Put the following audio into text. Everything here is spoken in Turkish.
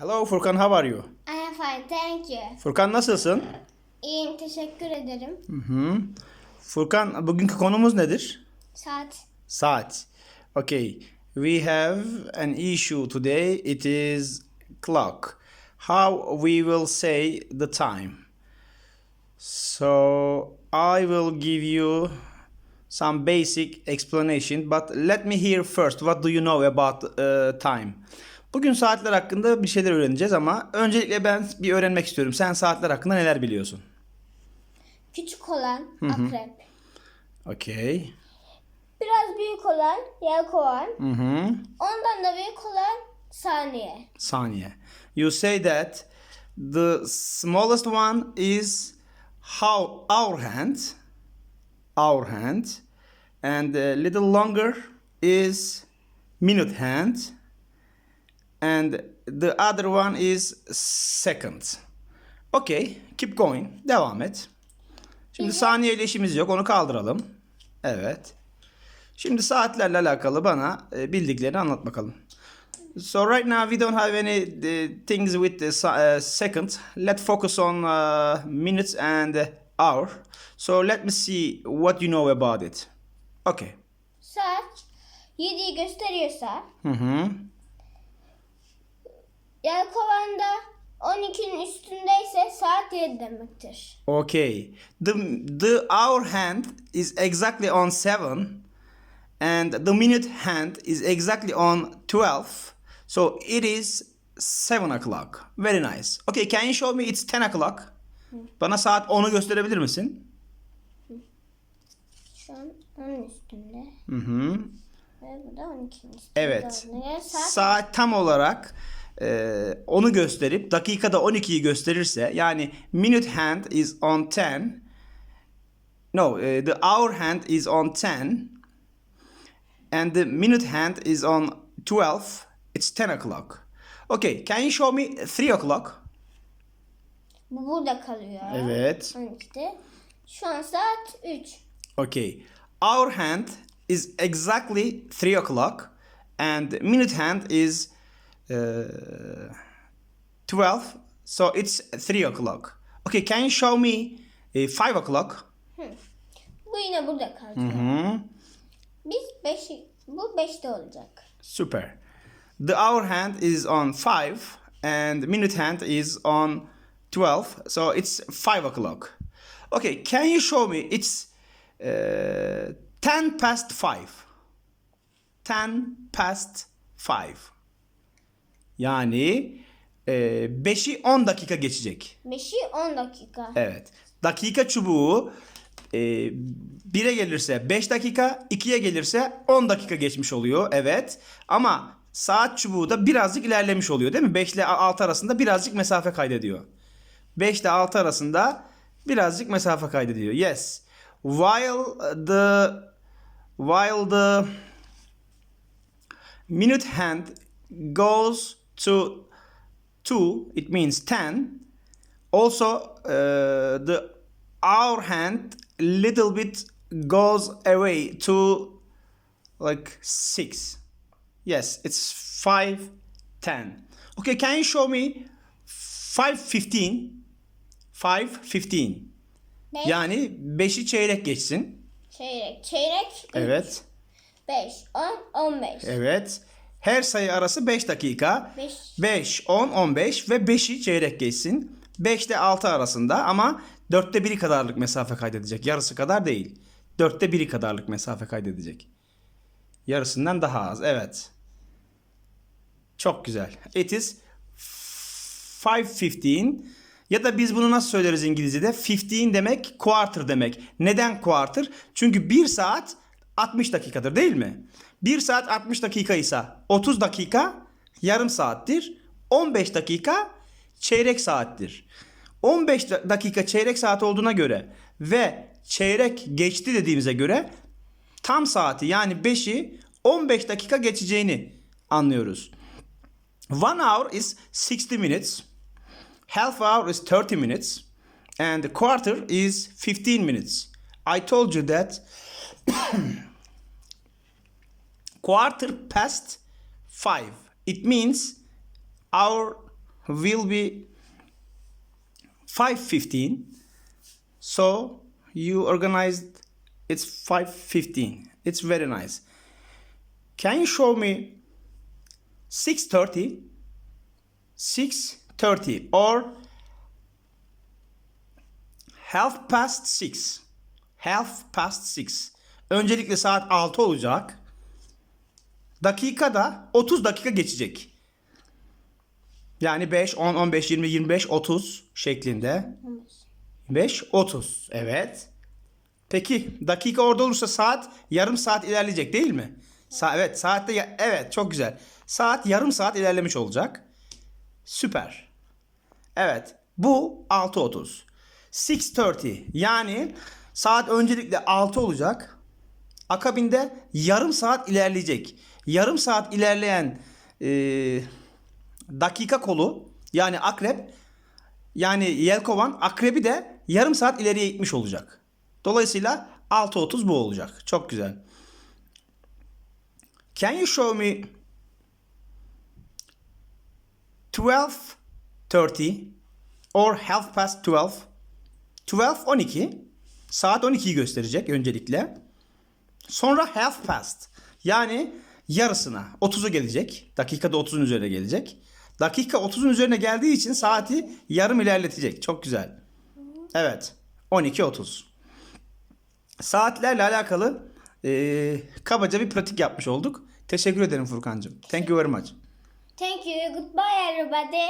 Hello Furkan, how are you? I am fine, thank you. Furkan nasılsın? İyiyim, teşekkür ederim. Hı hı. Furkan, bugünkü konumuz nedir? Saat. Saat. Okay. We have an issue today. It is clock. How we will say the time. So I will give you some basic explanation, but let me hear first. What do you know about uh, time? Bugün saatler hakkında bir şeyler öğreneceğiz ama öncelikle ben bir öğrenmek istiyorum. Sen saatler hakkında neler biliyorsun? Küçük olan akrep. Okay. Biraz büyük olan yelkovan. Hı hı. Ondan da büyük olan saniye. saniye. You say that the smallest one is how our hand, our hand, and a little longer is minute hand, and the other one is second. Okay, keep going. Devam et. Şimdi saniye ile işimiz yok. Onu kaldıralım. Evet. Şimdi saatlerle alakalı bana e, bildiklerini anlat bakalım. So right now we don't have any uh, things with the uh, second. Let's focus on minutes and hour. So let me see what you know about it. Okay. Saat 7'yi gösteriyorsa Hı hı. Yelkovanda 12'nin üstündeyse saat 7 demektir. Okay. The the hour hand is exactly on 7 and the minute hand is exactly on 12. So it is 7 o'clock. Very nice. Okay, can you show me it's 10 o'clock? Bana saat 10'u gösterebilir misin? Şu an 10'un üstünde. Hı hı. Ve bu da 12'nin üstünde. Evet. Saat Saat tam olarak e, onu gösterip dakikada 12'yi gösterirse yani minute hand is on 10 no e, the hour hand is on 10 and the minute hand is on 12 it's 10 o'clock. Okay, can you show me 3 o'clock? bu burada kalıyor. Evet. 12'de. Şu an saat 3. Okay. Our hand is exactly 3 o'clock and minute hand is uh, 12. So it's 3 o'clock. Okay, can you show me uh, 5 o'clock? Bu yine burada kalacak. Hmm, Biz 5 bu 5'te olacak. super. The hour hand is on 5 and minute hand is on 12. So it's 5 o'clock. Okay, can you show me it's uh, 10 past 5. 10 past 5. Yani e, 5'i 10 dakika geçecek. 5'i 10 dakika. Evet. Dakika çubuğu e, 1'e gelirse 5 dakika, 2'ye gelirse 10 dakika geçmiş oluyor. Evet. Ama saat çubuğu da birazcık ilerlemiş oluyor değil mi? 5 ile 6 arasında birazcık mesafe kaydediyor. 5 ile 6 arasında birazcık mesafe kaydediyor. Yes. While the while the minute hand goes to 2, it means 10. Also, uh, the hour hand little bit goes away to like 6. Yes, it's 5, 10. Okay, can you show me 5, 15? 5, 15. 5 Yani 5'i çeyrek geçsin. çeyrek. Çeyrek Evet. 5, 10, 15. Evet. Her sayı arası 5 dakika. 5 5, 10, 15 ve 5'i çeyrek geçsin. 5 ile 6 arasında ama 4'te 1'i kadarlık mesafe kaydedecek. Yarısı kadar değil. 4'te 1'i kadarlık mesafe kaydedecek. Yarısından daha az. Evet. Çok güzel. It is 5.15 ya da biz bunu nasıl söyleriz İngilizce'de? 15 demek quarter demek. Neden quarter? Çünkü 1 saat 60 dakikadır değil mi? 1 saat 60 dakika ise 30 dakika yarım saattir. 15 dakika çeyrek saattir. 15 da- dakika çeyrek saat olduğuna göre ve çeyrek geçti dediğimize göre tam saati yani 5'i 15 dakika geçeceğini anlıyoruz. One hour is 60 minutes. Half hour is 30 minutes. And a quarter is 15 minutes. I told you that quarter past 5. It means our will be 5.15. So you organized it's 5.15. It's very nice. Can you show me 6.30? 6.30 or half past 6. Half past 6. Öncelikle saat 6 olacak. Dakikada 30 dakika geçecek. Yani 5, 10, 15, 20, 25, 30 şeklinde. 5, 30. Evet. Peki dakika orada olursa saat yarım saat ilerleyecek değil mi? Sa evet saatte evet çok güzel. Saat yarım saat ilerlemiş olacak. Süper. Evet. Bu 6.30. 6.30 yani saat öncelikle 6 olacak. Akabinde yarım saat ilerleyecek. Yarım saat ilerleyen eee, dakika kolu yani akrep yani yelkovan akrebi de yarım saat ileriye gitmiş olacak. Dolayısıyla 6.30 bu olacak. Çok güzel. Can you show me 12.30 or half past 12? 12 12. Saat 12'yi gösterecek öncelikle. Sonra half past. Yani yarısına 30'u gelecek. Dakikada 30'un üzerine gelecek. Dakika 30'un üzerine geldiği için saati yarım ilerletecek. Çok güzel. Evet. 12.30. Saatlerle alakalı eee, kabaca bir pratik yapmış olduk. Teşekkür ederim Furkan'cığım. Thank you very much. Thank you. Goodbye everybody.